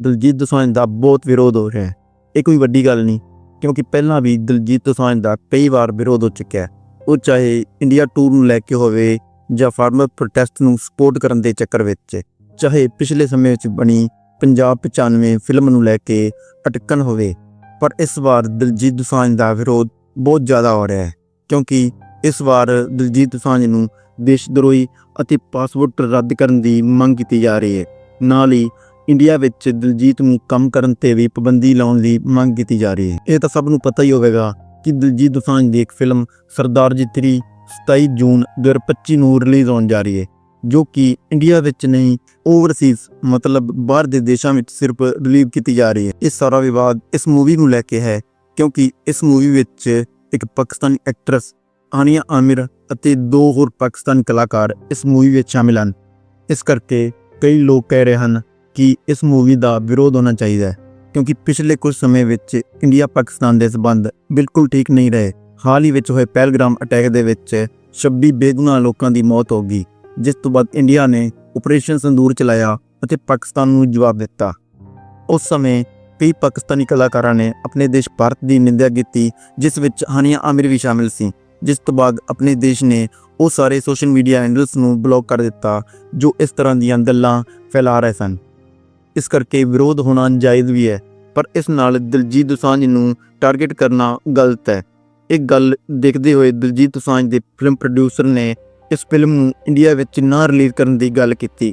ਦਲਜੀਤ ਦੋਸਾਂਝ ਦਾ ਬਹੁਤ ਵਿਰੋਧ ਹੋ ਰਿਹਾ ਹੈ। ਇਹ ਕੋਈ ਵੱਡੀ ਗੱਲ ਨਹੀਂ, ਕਿਉਂਕਿ ਪਹਿਲਾਂ ਵੀ ਦਲਜੀਤ ਦੋਸਾਂਝ ਦਾ ਕਈ ਵਾਰ ਵਿਰੋਧ ਹੋ ਚੁੱਕਿਆ ਹੈ। ਉਹ ਚਾਹੇ ਇੰਡੀਆ ਟੂਰ ਨੂੰ ਲੈ ਕੇ ਹੋਵੇ ਜਾਂ ਫਾਰਮਰ ਪ੍ਰੋਟੈਸਟ ਨੂੰ ਸਪੋਰਟ ਕਰਨ ਦੇ ਚੱਕਰ ਵਿੱਚ, ਚਾਹੇ ਪਿਛਲੇ ਸਮੇਂ ਵਿੱਚ ਬਣੀ ਪੰਜਾਬ 95 ਫਿਲਮ ਨੂੰ ਲੈ ਕੇ ਅਟਕਣ ਹੋਵੇ, ਪਰ ਇਸ ਵਾਰ ਦਿਲਜੀਤ ਦੁਸਾਂਝ ਦਾ ਵਿਰੋਧ ਬਹੁਤ ਜ਼ਿਆਦਾ ਹੋ ਰਿਹਾ ਹੈ, ਕਿਉਂਕਿ ਇਸ ਵਾਰ ਦਿਲਜੀਤ ਦੁਸਾਂਝ ਨੂੰ ਦੇਸ਼ ਦਰੋਹੀ ਅਤੇ ਪਾਸਪੋਰਟ ਰੱਦ ਕਰਨ ਦੀ ਮੰਗ ਕੀਤੀ ਜਾ ਰਹੀ ਹੈ। ਨਾਲ ਹੀ ਇੰਡੀਆ ਵਿੱਚ ਦਿਲਜੀਤ ਨੂੰ ਕੰਮ ਕਰਨ ਤੇ ਵੀ ਪਾਬੰਦੀ ਲਾਉਣ ਦੀ ਮੰਗ ਕੀਤੀ ਜਾ ਰਹੀ ਹੈ। ਇਹ ਤਾਂ ਸਭ ਨੂੰ ਪਤਾ ਹੀ ਹੋਵੇਗਾ ਕਿ ਦਿਲਜੀਤ ਦੋਸਾਂਝ ਦੀ ਇੱਕ ਫਿਲਮ ਸਰਦਾਰ ਜੀ 3 27 ਜੂਨ 2025 ਨੂੰ ਰਿਲੀਜ਼ ਹੋਣ ਜਾ ਰਹੀ ਹੈ, ਜੋ ਕਿ ਇੰਡੀਆ ਵਿੱਚ ਨਹੀਂ, ਓਵਰਸੀਜ਼ ਮਤਲਬ ਬਾਹਰ ਦੇ ਦੇਸ਼ਾਂ ਵਿੱਚ ਸਿਰਫ ਰਿਲੀਜ਼ ਕੀਤੀ ਜਾ ਰਹੀ ਹੈ। ਇਹ ਸਾਰਾ ਵਿਵਾਦ ਇਸ ਮੂਵੀ ਨੂੰ ਲੈ ਕੇ ਹੈ, ਕਿਉਂਕਿ ਇਸ ਮੂਵੀ ਵਿੱਚ ਇੱਕ ਪਾਕਿਸਤਾਨੀ ਐਕਟਰੈਸ ਆਨੀਆ ਆਮਿਰ ਅਤੇ ਦੋ ਹੋਰ ਪਾਕਿਸਤਾਨੀ ਕਲਾਕਾਰ ਇਸ ਮੂਵੀ ਵਿੱਚ ਸ਼ਾਮਿਲ ਹਨ। ਇਸ ਕਰਕੇ ਕਈ ਲੋਕ ਕਹਿ ਰਹੇ ਹਨ ਕਿ ਇਸ ਮੂਵੀ ਦਾ ਵਿਰੋਧ ਹੋਣਾ ਚਾਹੀਦਾ ਹੈ, ਕਿਉਂਕਿ ਪਿਛਲੇ ਕੁਝ ਸਮੇਂ ਵਿੱਚ ਇੰਡੀਆ ਪਾਕਿਸਤਾਨ ਦੇ ਸਬੰਧ ਬਿਲਕੁਲ ਠੀਕ ਨਹੀਂ ਰਹੇ। ਹਾਲ ਹੀ ਵਿੱਚ ਹੋਏ ਪਹਿਲਗ੍ਰਾਮ ਅਟੈਕ ਦੇ ਵਿੱਚ 26 ਬੇਗੁਨਾਹ ਲੋਕਾਂ ਦੀ ਮੌਤ ਹੋ ਗਈ, ਜਿਸ ਤੋਂ ਬਾਅਦ ਇੰਡੀਆ ਨੇ ਆਪਰੇਸ਼ਨ ਸੰਦੂਰ ਚਲਾਇਆ ਅਤੇ ਪਾਕਿਸਤਾਨ ਨੂੰ ਜਵਾਬ ਦਿੱਤਾ। ਉਸ ਸਮੇਂ ਕਈ ਪਾਕਿਸਤਾਨੀ ਕਲਾਕਾਰਾਂ ਨੇ ਆਪਣੇ ਦੇਸ਼ ਭਾਰਤ ਦੀ ਨਿੰਦਿਆ ਕੀਤੀ, ਜਿਸ ਵਿੱਚ ਹਾਨੀਆ ਆਮਿਰ ਵੀ ਸ਼ਾਮਿਲ ਸੀ, ਜਿਸ ਤੋਂ ਬਾਅਦ ਆਪਣੇ ਦੇਸ਼ ਨੇ ਉਹ ਸਾਰੇ ਸੋਸ਼ਲ ਮੀਡੀਆ ਹੈਂਡਲਸ ਨੂੰ ਬਲੌਕ ਕਰ ਦਿੱਤਾ, ਜੋ ਇਸ ਤਰ੍ਹਾਂ ਦੀਆਂ ਗੱਲਾਂ ਫੈਲਾ ਰਹੇ ਸਨ। ਇਸ ਕਰਕੇ ਵਿਰੋਧ ਹੋਣਾ ਜਾਇਜ਼ ਵੀ ਹੈ, ਪਰ ਇਸ ਨਾਲ ਦਿਲਜੀਤ ਦੁਸਾਂਝ ਨੂੰ ਟਾਰਗੇਟ ਕਰਨਾ ਗਲਤ ਹੈ। ਇਹ ਗੱਲ ਦੇਖਦੇ ਹੋਏ ਦਿਲਜੀਤ ਦੁਸਾਂਝ ਦੇ ਫਿਲਮ ਪ੍ਰੋਡਿਊਸਰ ਨੇ ਇਸ ਫਿਲਮ ਨੂੰ ਇੰਡੀਆ ਵਿੱਚ ਨਾ ਰਿਲੀਜ਼ ਕਰਨ ਦੀ ਗੱਲ ਕੀਤੀ,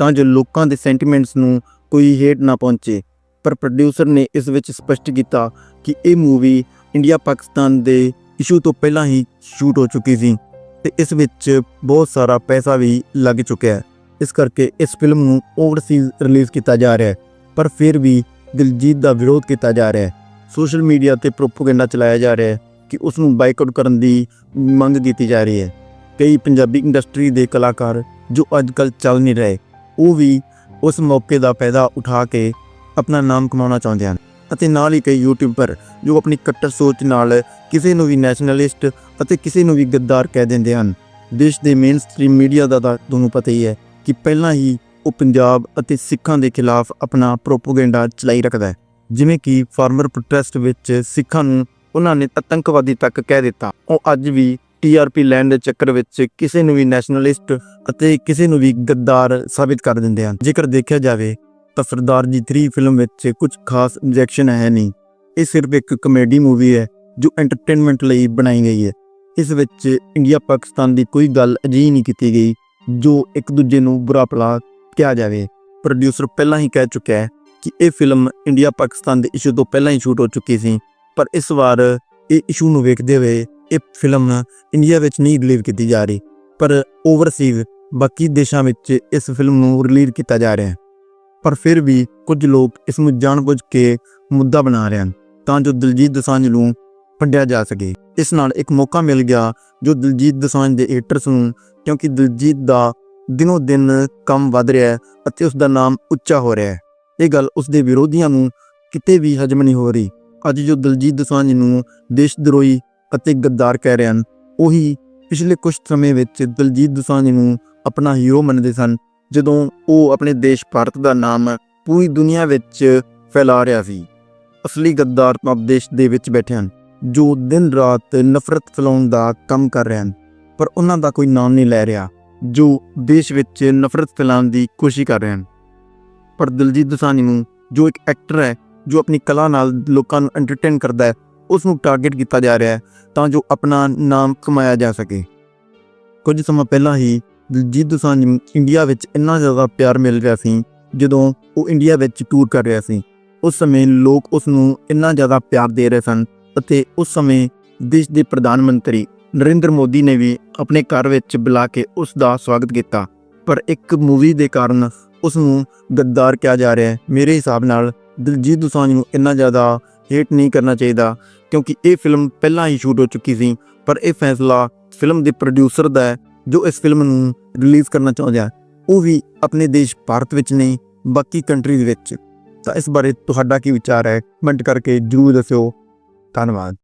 ਤਾਂ ਜੋ ਲੋਕਾਂ ਦੇ ਸੈਂਟੀਮੈਂਟਸ ਨੂੰ ਕੋਈ ਹੇਟ ਨਾ ਪਹੁੰਚੇ। ਪਰ ਪ੍ਰੋਡਿਊਸਰ ਨੇ ਇਸ ਵਿੱਚ ਸਪਸ਼ਟ ਕੀਤਾ ਕਿ ਇਹ ਮੂਵੀ ਇੰਡੀਆ ਪਾਕਿਸਤਾਨ ਦੇ ਇਸ਼ੂ ਤੋਂ ਪਹਿਲਾਂ ਹੀ ਸ਼ੂਟ ਹੋ ਚੁੱਕੀ ਸੀ, ਤੇ ਇਸ ਵਿੱਚ ਬਹੁਤ ਸਾਰਾ ਪੈਸਾ ਵੀ ਲੱਗ ਚੁੱਕਿਆ ਹੈ। ਇਸ ਕਰਕੇ ਇਸ ਫਿਲਮ ਨੂੰ ਓਵਰਸੀਜ਼ ਰਿਲੀਜ਼ ਕੀਤਾ ਜਾ ਰਿਹਾ ਹੈ, ਪਰ ਫਿਰ ਵੀ ਦਿਲਜੀਤ ਦਾ ਵਿਰੋਧ ਕੀਤਾ ਜਾ ਰਿਹਾ ਹੈ। ਸੋਸ਼ਲ ਮੀਡੀਆ ਤੇ ਪ੍ਰੋਪਗੈਂਡਾ ਚਲਾਇਆ ਜਾ ਰਿਹਾ ਹੈ ਕਿ ਉਸ ਨੂੰ ਬਾਈਕਾਟ ਕਰਨ ਦੀ ਮੰਗ ਕੀਤੀ ਜਾ ਰਹੀ ਹੈ। ਕਈ ਪੰਜਾਬੀ ਇੰਡਸਟਰੀ ਦੇ ਕਲਾਕਾਰ ਜੋ ਅੱਜਕੱਲ ਚੱਲ ਨਹੀਂ ਰਹੇ, ਉਹ ਵੀ ਉਸ ਮੌਕੇ ਦਾ ਫਾਇਦਾ ਉਠਾ ਕੇ ਆਪਣਾ ਨਾਮ ਕਮਾਉਣਾ ਚਾਹੁੰਦੇ ਹਨ ਅਤੇ ਨਾਲ ਹੀ ਕਈ ਯੂਟਿਊਬਰ ਜੋ ਆਪਣੀ ਕੱਟੜ ਸੋਚ ਨਾਲ ਕਿਸੇ ਨੂੰ ਵੀ ਨੈਸ਼ਨਲਿਸਟ ਅਤੇ ਕਿਸੇ ਨੂੰ ਵੀ ਗੱਦਾਰ ਕਹਿ ਦਿੰਦੇ ਹਨ। ਦੇਸ਼ ਦੇ ਮੇਨ ਸਟ੍ਰੀਮ ਮੀਡੀਆ ਦਾ ਤਾਂ ਤੁਹਾਨੂੰ ਪਤਾ ਹੀ ਹੈ ਕਿ ਪਹਿਲਾਂ ਹੀ ਉਹ ਪੰਜਾਬ ਅਤੇ ਸਿੱਖਾਂ ਦੇ ਖਿਲਾਫ ਆਪਣਾ ਪ੍ਰੋਪਗੈਂਡਾ ਚਲਾਈ ਰੱਖਦਾ ਹੈ। ਜਿਵੇਂ ਕਿ ਫਾਰਮਰ ਪ੍ਰੋਟੈਸਟ ਵਿੱਚ ਸਿੱਖਾਂ ਨੂੰ ਉਹਨਾਂ ਨੇ ਆਤੰਕਵਾਦੀ ਤੱਕ ਕਹਿ ਦਿੱਤਾ। ਉਹ ਅੱਜ ਵੀ ਟੀਆਰਪੀ ਲੈਣ ਦੇ ਚੱਕਰ ਵਿੱਚ ਕਿਸੇ ਨੂੰ ਵੀ ਨੈਸ਼ਨਲਿਸਟ ਅਤੇ ਕਿਸੇ ਨੂੰ ਵੀ ਗੱਦਾਰ ਸਾਬਿਤ ਕਰ ਦਿੰਦੇ ਹਨ। ਜੇਕਰ ਦੇਖਿਆ ਜਾਵੇ ਤਾਂ ਸਰਦਾਰ ਜੀ 3 ਫਿਲਮ ਵਿੱਚ ਕੁਝ ਖਾਸ ਇੰਜੈਕਸ਼ਨ ਹੈ ਨਹੀਂ। ਇਹ ਸਿਰਫ ਇੱਕ ਕਮੇਡੀ ਮੂਵੀ ਹੈ ਜੋ ਐਂਟਰਟੇਨਮੈਂਟ ਲਈ ਬਣਾਈ ਗਈ ਹੈ। ਇਸ ਵਿੱਚ ਇੰਡੀਆ ਪਾਕਿਸਤਾਨ ਦੀ ਕੋਈ ਗੱਲ ਅਜਿਹੀ ਨਹੀਂ ਕੀਤੀ ਗਈ ਜੋ ਇੱਕ ਦੂਜੇ ਨੂੰ ਬੁਰਾ ਭਲਾ ਕਿਹਾ ਜਾਵੇ। ਪ੍ਰੋਡਿਊਸਰ ਪਹਿਲਾਂ ਹੀ ਕਹਿ ਚੁੱਕਿਆ ਹੈ ਕਿ ਇਹ ਫਿਲਮ ਇੰਡੀਆ ਪਾਕਿਸਤਾਨ ਦੇ ਇਸ਼ੂ ਤੋਂ ਪਹਿਲਾਂ ਹੀ ਸ਼ੂਟ ਹੋ ਚੁੱਕੀ ਸੀ, ਪਰ ਇਸ ਵਾਰ ਇਹ ਇਸ਼ੂ ਨੂੰ ਵੇਖਦੇ ਹੋਏ ਇਹ ਫਿਲਮ ਇੰਡੀਆ ਵਿੱਚ ਨਹੀਂ ਰਿਲੀਜ਼ ਕੀਤੀ ਜਾ ਰਹੀ, ਪਰ ਓਵਰਸੀਜ਼ ਬਾਕੀ ਦੇਸ਼ਾਂ ਵਿੱਚ ਇਸ ਫਿਲਮ ਨੂੰ ਰਿਲੀਜ਼ ਕੀਤਾ ਜਾ ਰਿਹਾ ਹੈ। ਪਰ ਫਿਰ ਵੀ ਕੁਝ ਲੋਕ ਇਸ ਨੂੰ ਜਾਣਬੁੱਝ ਕੇ ਮੁੱਦਾ ਬਣਾ ਰਹੇ ਹਨ, ਤਾਂ ਜੋ ਦਿਲਜੀਤ ਦਸਾਂਝ ਨੂੰ ਵੰਡਿਆ ਜਾ ਸਕੇ। ਇਸ ਨਾਲ ਇੱਕ ਮੌਕਾ ਮਿਲ ਗਿਆ ਜੋ ਦਿਲਜੀਤ ਦਸਾਂਝ ਦੇ ਏਟਰਸ ਨੂੰ, ਕਿਉਂਕਿ ਦਿਲਜੀਤ ਦਾ ਦਿਨੋ ਦਿਨ ਕੰਮ ਵਧ ਰਿਹਾ ਹੈ ਅਤੇ ਉਸ ਦਾ ਨਾਮ ਉੱਚਾ ਹੋ ਰਿਹਾ ਹੈ। ਇਹ ਗੱਲ ਉਸ ਦੇ ਵਿਰੋਧੀਆਂ ਨੂੰ ਕਿਤੇ ਵੀ ਹਜਮ ਨਹੀਂ ਹੋ ਰਹੀ। ਅੱਜ ਜੋ ਦਿਲਜੀਤ ਦੋਸਾਂਝ ਨੂੰ ਦੇਸ਼ ਦਰੋਹੀ ਅਤੇ ਗੱਦਾਰ ਕਹਿ ਰਹੇ ਹਨ, ਉਹੀ ਪਿਛਲੇ ਕੁਝ ਸਮੇਂ ਵਿੱਚ ਦਿਲਜੀਤ ਦੋਸਾਂਝ ਨੂੰ ਆਪਣਾ ਹੀਰੋ ਮੰਨਦੇ ਸਨ, ਜਦੋਂ ਉਹ ਆਪਣੇ ਦੇਸ਼ ਭਾਰਤ ਦਾ ਨਾਮ ਪੂਰੀ ਦੁਨੀਆ ਵਿੱਚ ਫੈਲਾ ਰਿਹਾ ਸੀ। ਅਸਲੀ ਗੱਦਾਰ ਤਾਂ ਦੇਸ਼ ਦੇ ਵਿੱਚ ਬੈਠੇ ਹਨ। ਜੋ ਦਿਨ ਰਾਤ ਨਫ਼ਰਤ ਫੈਲਾਉਣ ਦਾ ਕੰਮ ਕਰ ਰਹੇ ਹਨ, ਪਰ ਉਹਨਾਂ ਦਾ ਕੋਈ ਨਾਮ ਨਹੀਂ ਲੈ ਰਿਹਾ, ਜੋ ਦੇਸ਼ ਵਿੱਚ ਨਫ਼ਰਤ ਫੈਲਾਉਣ ਦੀ ਕੋਸ਼ਿਸ਼ ਕਰ ਰਹੇ ਹਨ। ਪਰ ਦਿਲਜੀਤ ਦੋਸਾਂਝ ਨੂੰ ਜੋ ਇੱਕ ਐਕਟਰ ਹੈ, ਜੋ ਆਪਣੀ ਕਲਾ ਨਾਲ ਲੋਕਾਂ ਨੂੰ ਐਂਟਰਟੇਨ ਕਰਦਾ ਹੈ ਉਸ ਨੂੰ ਟਾਰਗੇਟ ਕੀਤਾ ਜਾ ਰਿਹਾ ਹੈ ਤਾਂ ਜੋ ਆਪਣਾ ਨਾਮ ਕਮਾਇਆ ਜਾ ਸਕੇ। ਕੁਝ ਸਮਾਂ ਪਹਿਲਾਂ ਹੀ ਦਿਲਜੀਤ ਦੋਸਾਂਝ ਨੂੰ ਇੰਡੀਆ ਵਿੱਚ ਇੰਨਾ ਜ਼ਿਆਦਾ ਪਿਆਰ ਮਿਲ ਰਿਹਾ ਸੀ, ਜਦੋਂ ਉਹ ਇੰਡੀਆ ਵਿੱਚ ਟੂਰ ਕਰ ਰਿਹਾ ਸੀ। ਉਸ ਸਮੇਂ ਲੋਕ ਉਸ ਨੂੰ ਇੰਨਾ ਜ਼ਿਆਦਾ ਪਿਆਰ ਦੇ ਰਹੇ ਸਨ ਅਤੇ ਉਸ ਸਮੇਂ ਦੇਸ਼ ਦੇ ਪ੍ਰਧਾਨ ਮੰਤਰੀ ਨਰਿੰਦਰ ਮੋਦੀ ਨੇ ਵੀ ਆਪਣੇ ਘਰ ਵਿੱਚ ਬੁਲਾ ਕੇ ਉਸ ਦਾ ਸਵਾਗਤ ਕੀਤਾ। ਪਰ ਇੱਕ ਮੂਵੀ ਦੇ ਕਾਰਨ ਉਸ ਨੂੰ ਗੱਦਾਰ ਕਿਹਾ ਜਾ ਰਿਹਾ ਹੈ। ਮੇਰੇ ਹਿਸਾਬ ਨਾਲ ਦਿਲਜੀਤ ਦੋਸਾਂਝ ਨੂੰ ਇੰਨਾ ਜ਼ਿਆਦਾ ਹੇਟ ਨਹੀਂ ਕਰਨਾ ਚਾਹੀਦਾ ਕਿਉਂਕਿ ਇਹ ਫਿਲਮ ਪਹਿਲਾਂ ਹੀ ਸ਼ੂਟ ਹੋ ਚੁੱਕੀ ਸੀ। ਪਰ ਇਹ ਫੈਸਲਾ ਫਿਲਮ ਦੇ ਪ੍ਰੋਡਿਊਸਰ ਦਾ ਹੈ ਜੋ ਇਸ ਫਿਲਮ ਨੂੰ ਰਿਲੀਜ਼ ਕਰਨਾ ਚਾਹੁੰਦਾ ਉਹ ਵੀ ਆਪਣੇ ਦੇਸ਼ ਭਾਰਤ ਵਿੱਚ ਨਹੀਂ, ਬਾਕੀ ਕੰਟਰੀਜ਼ ਵਿੱਚ। ਤਾਂ ਇਸ ਬਾਰੇ ਤੁਹਾਡਾ ਕੀ ਵਿਚਾਰ ਹੈ? ਕਮੈਂਟ ਕਰਕੇ ਜਰੂਰ ਦੱਸਿਓ। ਧੰਨਵਾਦ